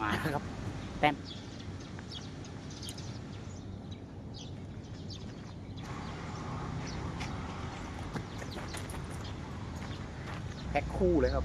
มาแล้วครับ แต้มแพ็คคู่เลยครับ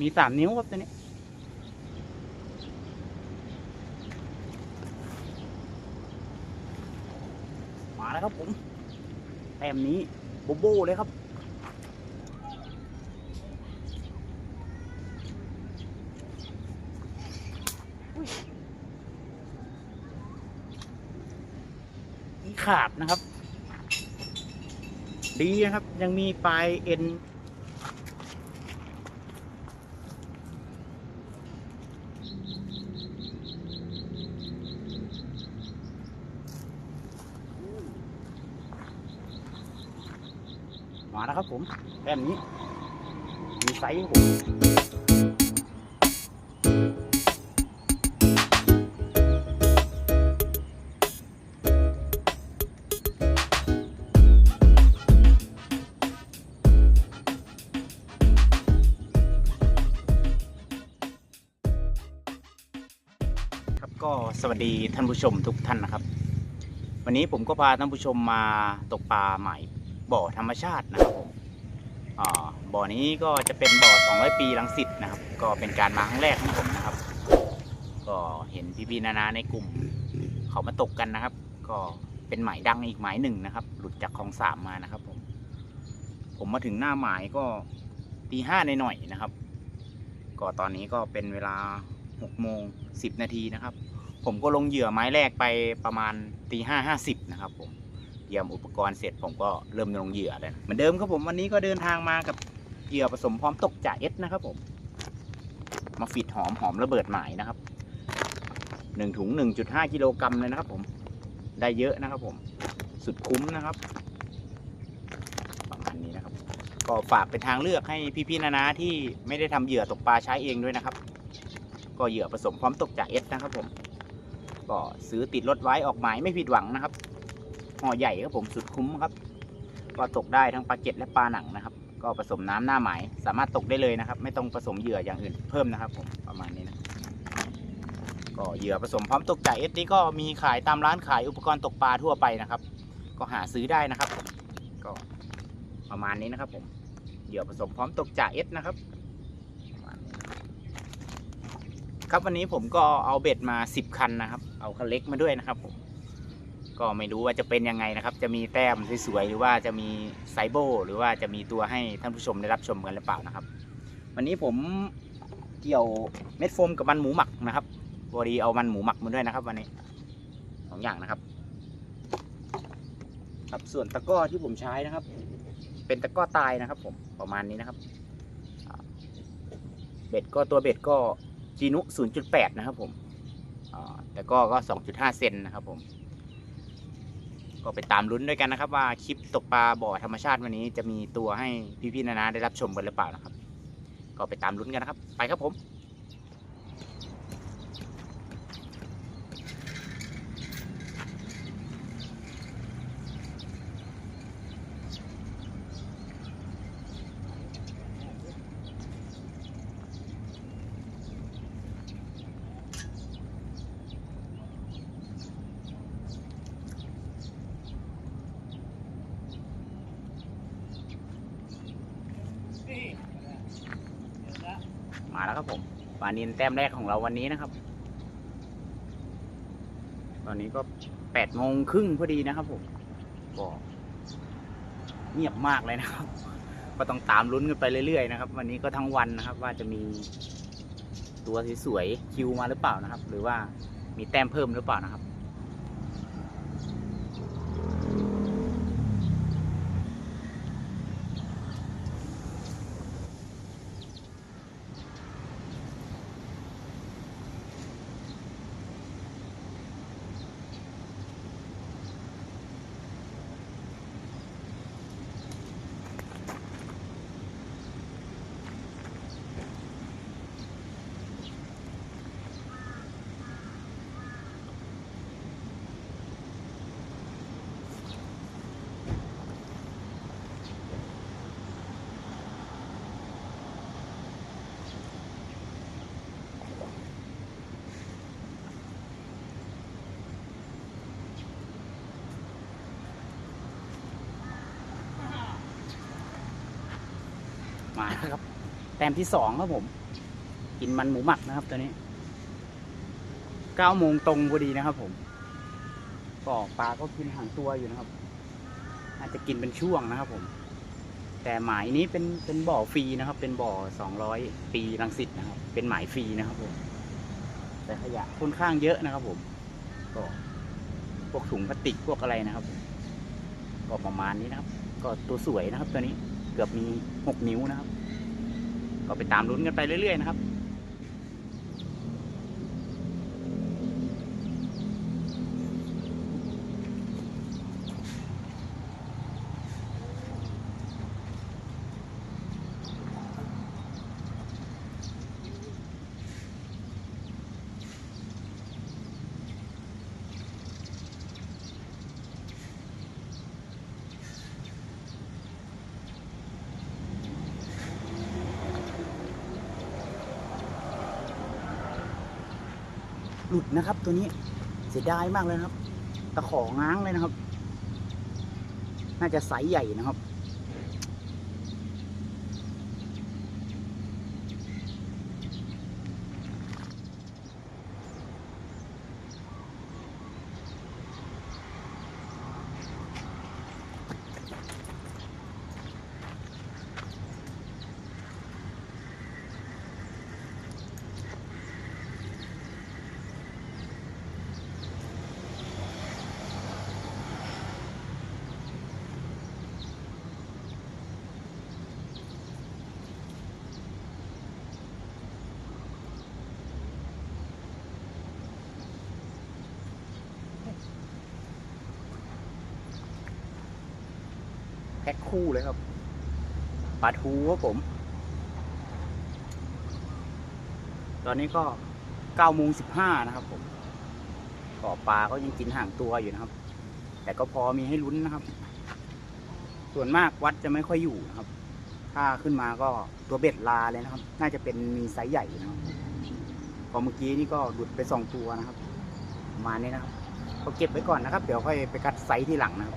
มีสามนิ้วครับตัวนี้มาแล้วครับผมแต้มนี้โบโบเลยครับ นี่ ขาดนะครับ ดีนะครับ ยังมีปลายเอ็นมาแล้วครับผมแต้มนี้มีไซส์ผม สวัสดีท่านผู้ชมทุกท่านนะครับ วันนี้ผมก็พาท่านผู้ชมมาตกปลาใหม่บ่อธรรมชาตินะครับผมบ่อนี้ก็จะเป็นบ่อ 200 ปีลังสิตนะครับ ก็เป็นการมาครั้งแรกของผมนะครับ ก็เห็นพี่ๆนานาในกลุ่ม เขามาตกกันนะครับ ก็เป็นหมายดังอีกหมายหนึ่งนะครับ หลุดจากคลองสามมานะครับ ผม ผมมาถึงหน้าหมายก็ตีห้าในหน่อยนะครับ ก็ตอนนี้ก็เป็นเวลา6โมง10 นาทีนะครับ ผมก็ลงเหยื่อไม้แรกไปประมาณตีห้าห้าสิบนะครับผมเตรียมอุปกรณ์เสร็จผมก็เริ่มลงเหยื่อเลยเหมือนเดิมครับผมวันนี้ก็เดินทางมากับเหยื่อผสมพร้อมตกจ่าเอสนะครับผม มาฟิดหอมหอมระเบิดหมายนะครับหนึ่งถุงหนึ่งจุดห้ากิโลกรัมเลยนะครับผมได้เยอะนะครับผม สุดคุ้มนะครับ ประมาณนี้นะครับ ก็ฝากเป็นทางเลือกให้พี่ๆนานาที่ไม่ได้ทำเหยื่อตกปลาใช้เองด้วยนะครับ ก็เหยื่อผสมพร้อมตกจ่าเอสนะครับผม ก็ซื้อติดรถไว้ออกหมายไม่ผิดหวังนะครับห่อใหญ่ครับผมสุดคุ้มครับ ก็ตกได้ทั้งปลาเก็ดและปลาหนังนะครับ ก็ผสมน้ำหน้าหมายสามารถตกได้เลยนะครับ ไม่ต้องผสมเหยื่ออย่างอื่นเพิ่มนะครับ ผมประมาณนี้นะก็เหยื่อผสมพร้อมตกจ่าเอสนี่ก็มีขายตามร้านขายอุปกรณ์ตกปลาทั่วไปนะครับ ก็หาซื้อได้นะครับ ก็ประมาณนี้นะครับผมเหยื่อผสมพร้อมตกจ่าเอสนะครับประมาณนี้นะครับ ครับวันนี้ผมก็เอาเบ็ดมา 10 คันนะครับ เอาคันเล็กมาด้วยนะครับผมก็ไม่รู้ว่าจะเป็นยังไงนะครับ จะมีแต้มสวยๆหรือว่าจะมีไซโบ หรือว่าจะมีตัวให้ท่านผู้ชมได้รับชมกันหรือเปล่านะครับ วันนี้ผมเกี่ยวเม็ดโฟมกับมันหมูหมักนะครับพอดีเอามันหมูหมักมาด้วยนะครับวันนี้สองอย่างนะครับ ครับส่วนตะก้อที่ผมใช้นะครับ เป็นตะก้อตายนะครับ ผมประมาณนี้นะครับ เบ็ดก็ตัวเบ็ดก็ จีนุ 0.8 นะครับผมแต่ก็ก็ 2.5 เซนนะครับผม ก็ไปตามลุ้นด้วยกันนะครับ ว่าคลิปตกปลาบ่อธรรมชาติวันนี้จะมีตัวให้พี่ๆนานาได้รับชมกันหรือเปล่านะครับ ก็ไปตามลุ้นกันนะครับ ไปครับผม มาแล้วครับผมปลานินแต้มแรกของเราวันนี้นะครับ ตอนนี้ก็แปดโมงครึ่งพอดีนะครับผมก็เงียบมากเลยนะครับ ก็ต้องตามลุ้นกันไปเรื่อยๆนะครับ วันนี้ก็ทั้งวันนะครับ ว่าจะมีตัวสวยๆคิวมาหรือเปล่านะครับ หรือว่ามีแต้มเพิ่มหรือเปล่านะครับาแล้วครับ แต้มที่สองครับผม กินมันหมูหมักนะครับตัวนี้เก้าโมงตรงพอดีนะครับ ผมก็ปลาก็กินหางตัวอยู่นะครับ อาจจะกินเป็นช่วงนะครับ ผม แต่หมายนี้เป็นเป็นบ่อฟรีนะครับ เป็นบ่อสองร้อยปีรังสิตนะครับ เป็นหมายฟรีนะครับผม แต่ขยะค่อนข้างเยอะนะครับ ผม ก็พวกถุงพลาสติกพวกอะไรนะครับก็ประมาณนี้นะครับ ก็ตัวสวยนะครับ ตัวนี้เกือบมีหกนิ้วนะครับ ก็ไปตามลุ้นกันไปเรื่อยๆนะครับ หลุดนะครับ ตัวนี้เสียดายมากเลยนะครับ ตะของง้างเลยนะครับ น่าจะไซส์ใหญ่นะครับ คคู่เลยครับปลาทูครับผม ตอนนี้ก็เก้าโมงสิบห้านะครับผมก็ปลาก็ยังกินห่างตัวอยู่นะครับ แต่ก็พอมีให้ลุ้นนะครับ ส่วนมากวัดจะไม่ค่อยอยู่นะครับ ถ้าขึ้นมาก็ตัวเบ็ดลาเลยนะครับ น่าจะเป็นมีไซส์ใหญ่นะครับพอเมื่อกี้นี่ก็หลุดไปสองตัวนะครับ มาณนี้นะครับก็เก็บไว้ก่อนนะครับ เดี๋ยวค่อยไปคัดไซส์ที่หลังนะครับ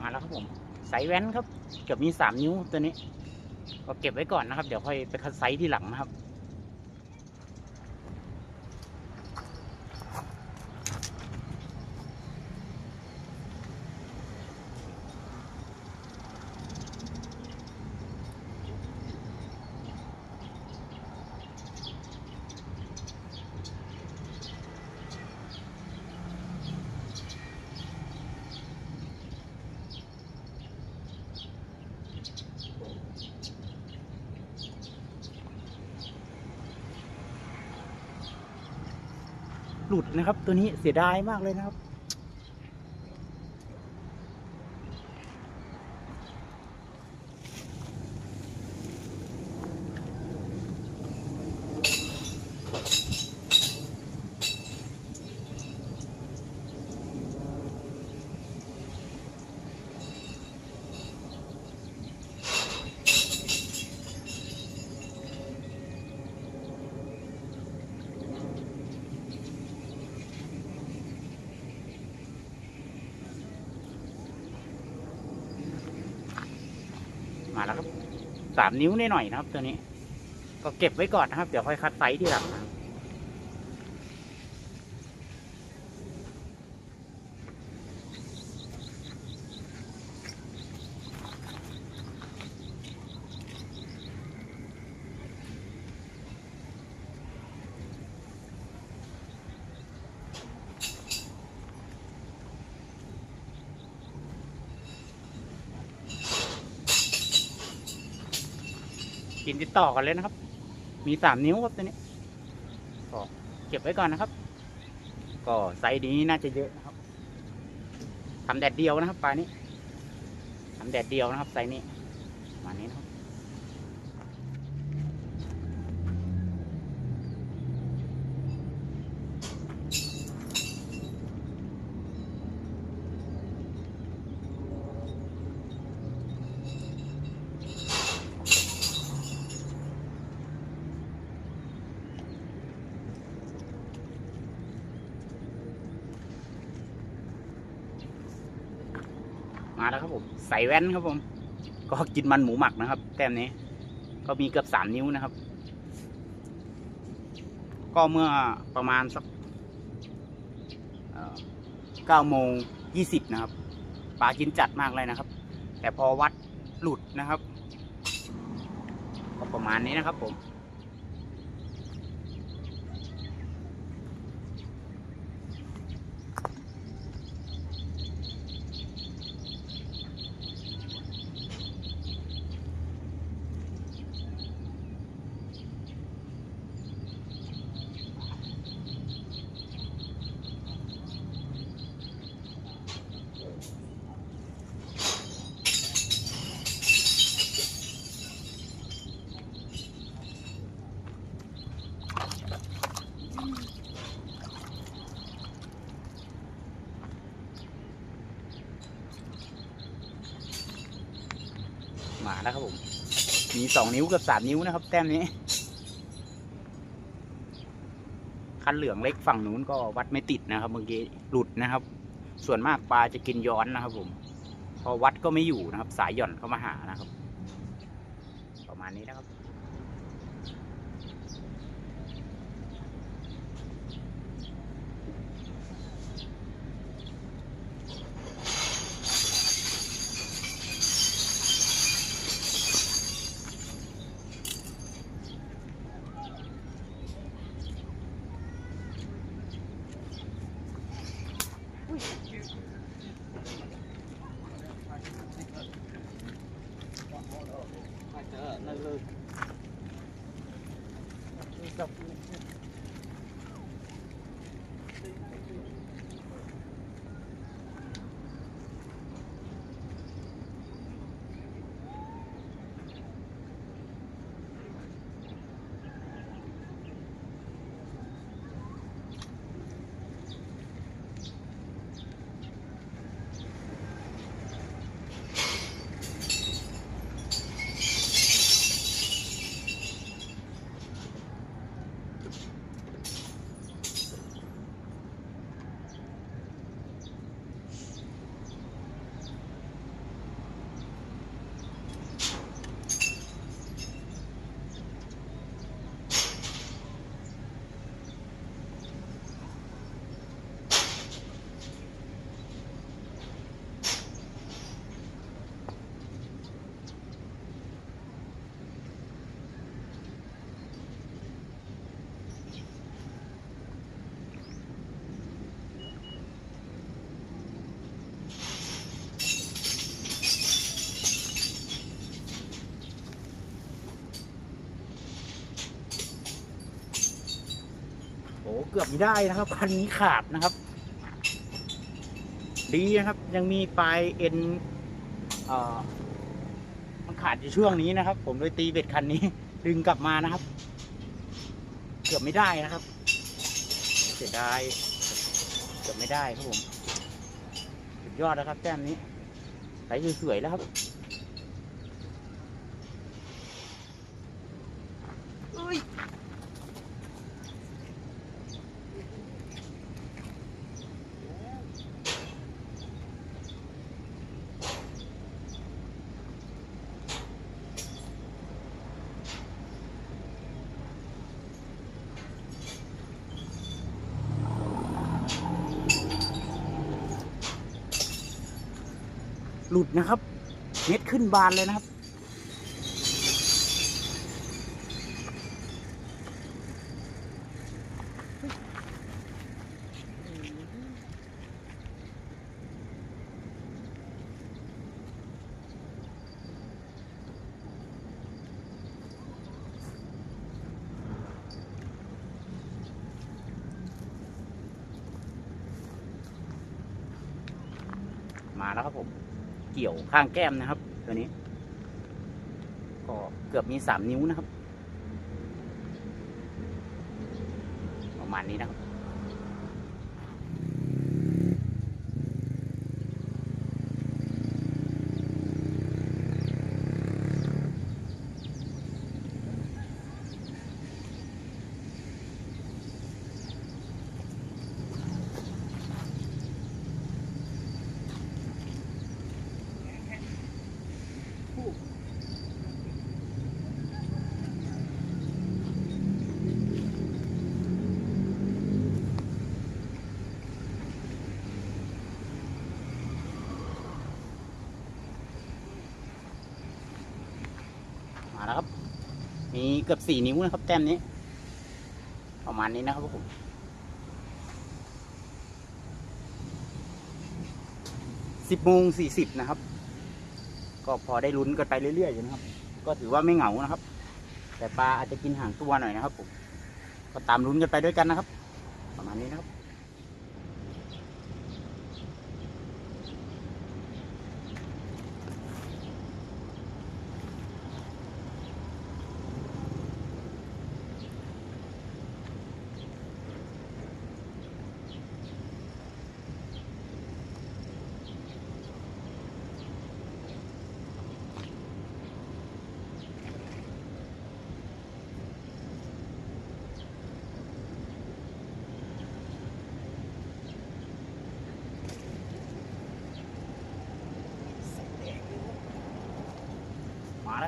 มาแล้วครับผมไซส์แว้นครับ เกือบมีสามนิ้วตัวนี้ ก็เก็บไว้ก่อนนะครับ เดี๋ยวค่อยไปคัดไซส์ที่หลังนะครับ หลุดนะครับ ตัวนี้เสียดายมากเลยนะครับ สามนิ้วหน่อยๆนะครับ ตัวนี้ ก็เก็บไว้ก่อนนะครับ เดี๋ยวค่อยคัดไซส์ที่หลัง ติดต่อกันเลยนะครับ มีสามนิ้วครับตัวนี้ก็เก็บไว้ก่อนนะครับ ก็ไซส์นี้น่าจะเยอะนะครับทำแดดเดียวนะครับปลานี้ทำแดดเดียวนะครับไซส์นี้ประมาณนี้นะครับ แล้วครับผม ใส่แว่นครับผม ก็กินมันหมูหมักนะครับ แต้มนี้ ก็มีเกือบสามนิ้วนะครับ ก็เมื่อประมาณสักเก้าโมงยี่สิบนะครับปลากินจัดมากเลยนะครับ แต่พอวัดหลุดนะครับ ก็ประมาณนี้นะครับผม มานะครับผม มีสองนิ้วกับสามนิ้วนะครับ แต้มนี้ คันเหลืองเล็กฝั่งนู้นก็วัดไม่ติดนะครับเมื่อกี้หลุดนะครับ ส่วนมากปลาจะกินย้อนนะครับ ผม พอวัดก็ไม่อยู่นะครับ สายหย่อนเข้ามาหานะครับ ประมาณนี้นะครับ โอ้ เกือบไม่ได้นะครับคันนี้ขาดนะครับ ดีนะครับ ยังมีปลายเอ็นมันขาดอยู่ช่วงนี้นะครับ ผมเลยตีเบ็ดคันนี้ ดึงกลับมานะครับ เกือบไม่ได้นะครับ เสียดายเกือบไม่ได้ครับผมสุดยอดนะครับ แต้มนี้ไหลสวยๆแล้วครับ หลุดนะครับ เม็ดขึ้นบานเลยนะครับ มาแล้วครับผม เกี่ยว ข้างแก้มนะครับ ตัวนี้ ก็เกือบมีสามนิ้วนะครับ ประมาณนี้นะครับ มีเกือบสี่นิ้วนะครับ แต้มนี้ ประมาณนี้นะครับผมสิบโมงสี่สิบนะครับ ก็พอได้ลุ้นกันไปเรื่อยๆอยู่นะครับ ก็ถือว่าไม่เหงานะครับ แต่ปลาอาจจะกินห่างตัวหน่อยนะครับผมก็ตามลุ้นกันไปด้วยกันนะครับ ประมาณนี้นะครับ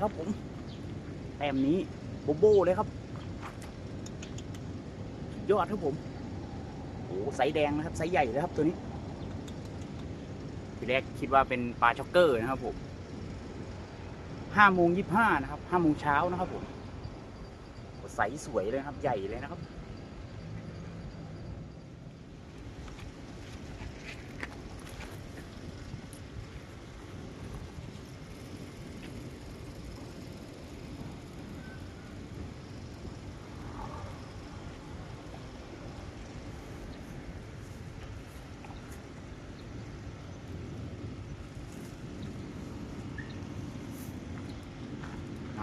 ครับผมแต้มนี้โบโบเลยครับ ยอดครับผมโอ้ไซส์แดงนะครับไซส์ใหญ่เลยครับตัวนี้ทีแรกคิดว่าเป็นปลาช็อกเกอร์นะครับผมห้าโมงยี่ห้านะครับห้าโมงเช้านะครับผมใสสวยเลยครับใหญ่เลยนะครับ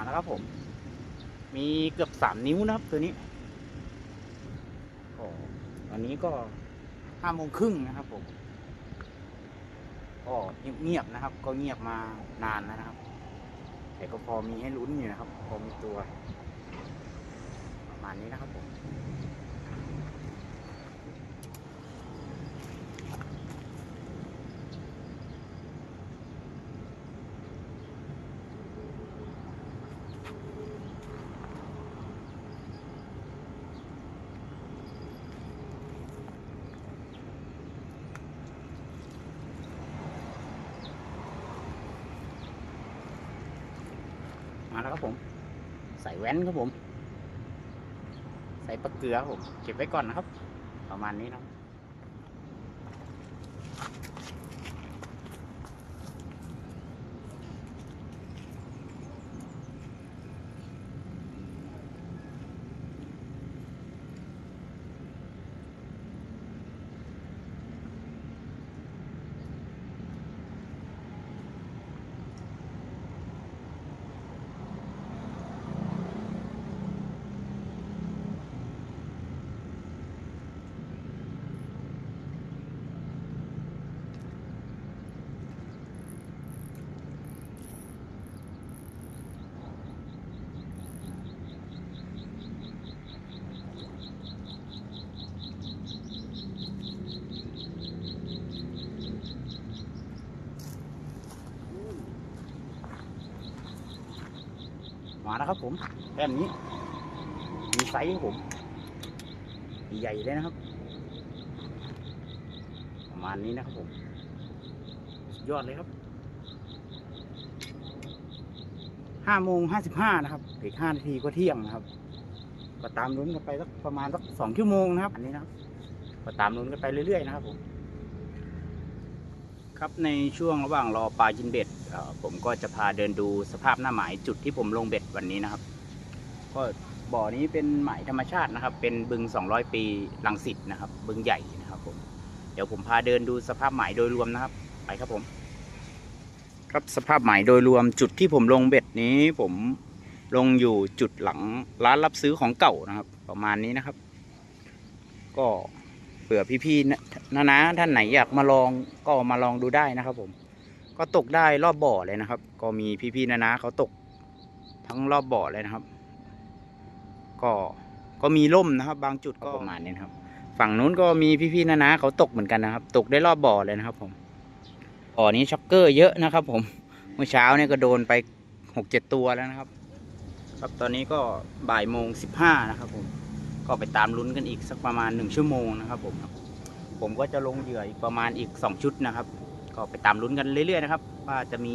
มาแล้วครับผม มีเกือบสามนิ้วนะครับตัวนี้โอ้วันนี้ก็ห้าโมงครึ่งนะครับผมก็เงียบๆนะครับ ก็เงียบมานานแล้วนะครับ แต่ก็พอมีให้ลุ้นอยู่นะครับ พอมีตัว ประมาณนี้นะครับผม มาแล้วครับผม ใส่แว่นครับผม ใส่ปลาเกลือครับผม เก็บไว้ก่อนนะครับ ประมาณนี้เนาะ มาแล้วครับผมแต้มนี้มีไซส์ครับผมใหญ่เลยนะครับ ประมาณนี้นะครับผมยอดเลยครับห้าโมงห้าสิบห้านะครับอีกห้านาทีก็เที่ยงนะครับ ก็ตามลุ้นกันไปสักประมาณสักสองชั่วโมงนะครับ อันนี้นะครับ ก็ตามลุ้นกันไปเรื่อยๆนะครับผม ครับในช่วงระหว่างรอปลาจินเบ็ด ผมก็จะพาเดินดูสภาพหน้าหมายจุดที่ผมลงเบ็ดวันนี้นะครับ ก็บ่อนี้เป็นหมายธรรมชาตินะครับ เป็นบึง 200 ปีลังสิตนะครับ บึงใหญ่นะครับผมเดี๋ยวผมพาเดินดูสภาพหมายโดยรวมนะครับ ไปครับผม ครับสภาพหมายโดยรวมจุดที่ผมลงเบ็ดนี้ ผมลงอยู่จุดหลังร้านรับซื้อของเก่านะครับ ประมาณนี้นะครับ ก็เผื่อพี่ๆนะนะนะท่านไหนอยากมาลองก็มาลองดูได้นะครับผม ก็ตกได้รอบบ่อเลยนะครับ ก็มีพี่ๆนะนะเขาตกทั้งรอบบ่อเลยนะครับ ก็ก็มีร่มนะครับ บางจุดก็ประมาณนี้นะครับ ฝั่งนู้นก็มีพี่ๆนะนะเขาตกเหมือนกันนะครับ ตกได้รอบบ่อเลยนะครับ ผมบ่อนี้ช็อกเกอร์เยอะนะครับ ผมเมื่อเช้าเนี่ยก็โดนไปหกเจ็ดตัวแล้วนะครับ ครับตอนนี้ก็บ่ายโมงสิบห้านะครับ ผมก็ไปตามลุ้นกันอีกสักประมาณหนึ่งชั่วโมงนะครับ ผม ผมก็จะลงเหยื่ออีกประมาณอีกสองชุดนะครับ ก็ไปตามลุ้นกันเรื่อยๆนะครับ ว่าจะมี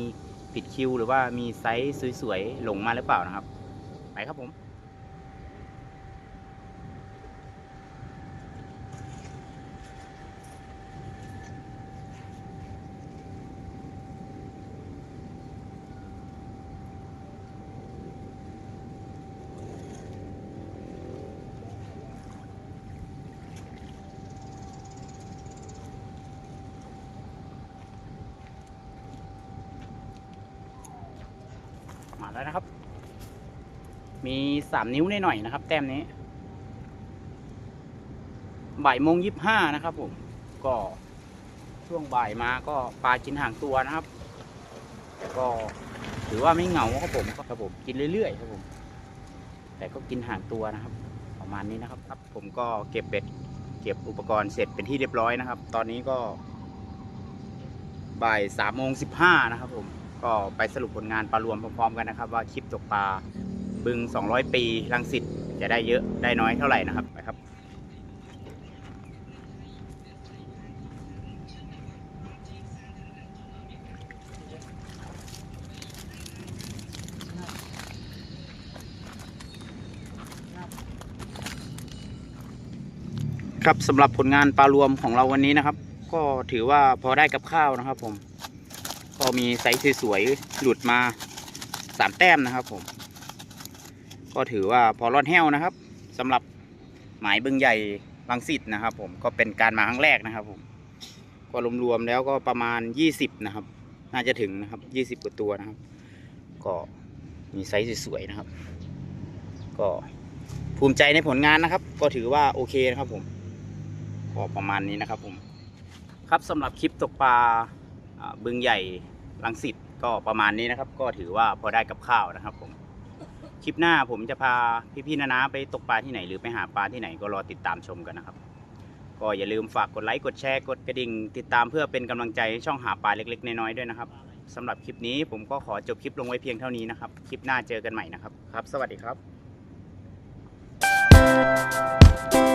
ผิดคิวหรือว่ามีไซส์สวยๆ หลงมาหรือเปล่านะครับ ไปครับผม แล้วนะครับ มีสามนิ้วหน่อยๆนะครับ แต้มนี้บ่ายโมงยี่ห้านะครับผม ก็ช่วงบ่ายมาก็ปลากินห่างตัวนะครับ ก็ถือว่าไม่เหงาครับผมครับผมกินเรื่อยๆครับผม แต่ก็กินห่างตัวนะครับ ประมาณนี้นะครับครับ ผมก็เก็บเบ็ด เก็บอุปกรณ์เสร็จเป็นที่เรียบร้อยนะครับ ตอนนี้ก็บ่ายสามโมงสิบห้านะครับผม ก็ไปสรุปผลงานปลารวมพร้อมๆกันนะครับ ว่าคลิปตกปลาบึง 200 ปีลังสิตจะได้เยอะได้น้อยเท่าไหร่นะครับไปครับครับสำหรับผลงานปลารวมของเราวันนี้นะครับ ก็ถือว่าพอได้กับข้าวนะครับผม ก็มีไซส์สวยๆหลุดมาสามแต้มนะครับผม ก็ถือว่าพอรอดแห้วนะครับสำหรับหมายบึงใหญ่ลังสิตนะครับ ผมก็เป็นการมาครั้งแรกนะครับ ผมก็รวมๆแล้วก็ประมาณ 20 นะครับ น่าจะถึงนะครับ 20กว่าตัวนะครับ ก็มีไซส์สวยๆนะครับ ก็ภูมิใจในผลงานนะครับ ก็ถือว่าโอเคนะครับผมก็ประมาณนี้นะครับผม ครับสำหรับคลิปตกปลาอ่าบึงใหญ่ ลังสิตก็ประมาณนี้นะครับ ก็ถือว่าพอได้กับข้าวนะครับผมคลิปหน้าผมจะพาพี่ๆนานาไปตกปลาที่ไหนหรือไปหาปลาที่ไหนก็รอติดตามชมกันนะครับ ก็อย่าลืมฝากกดไลค์กดแชร์กดกระดิ่ง ติดตามเพื่อเป็นกำลังใจให้ช่องหาปลาเล็กๆน้อยๆด้วยนะครับสำหรับคลิปนี้ผมก็ขอจบคลิปลงไว้เพียงเท่านี้นะครับ คลิปหน้าเจอกันใหม่นะครับ ครับ สวัสดีครับ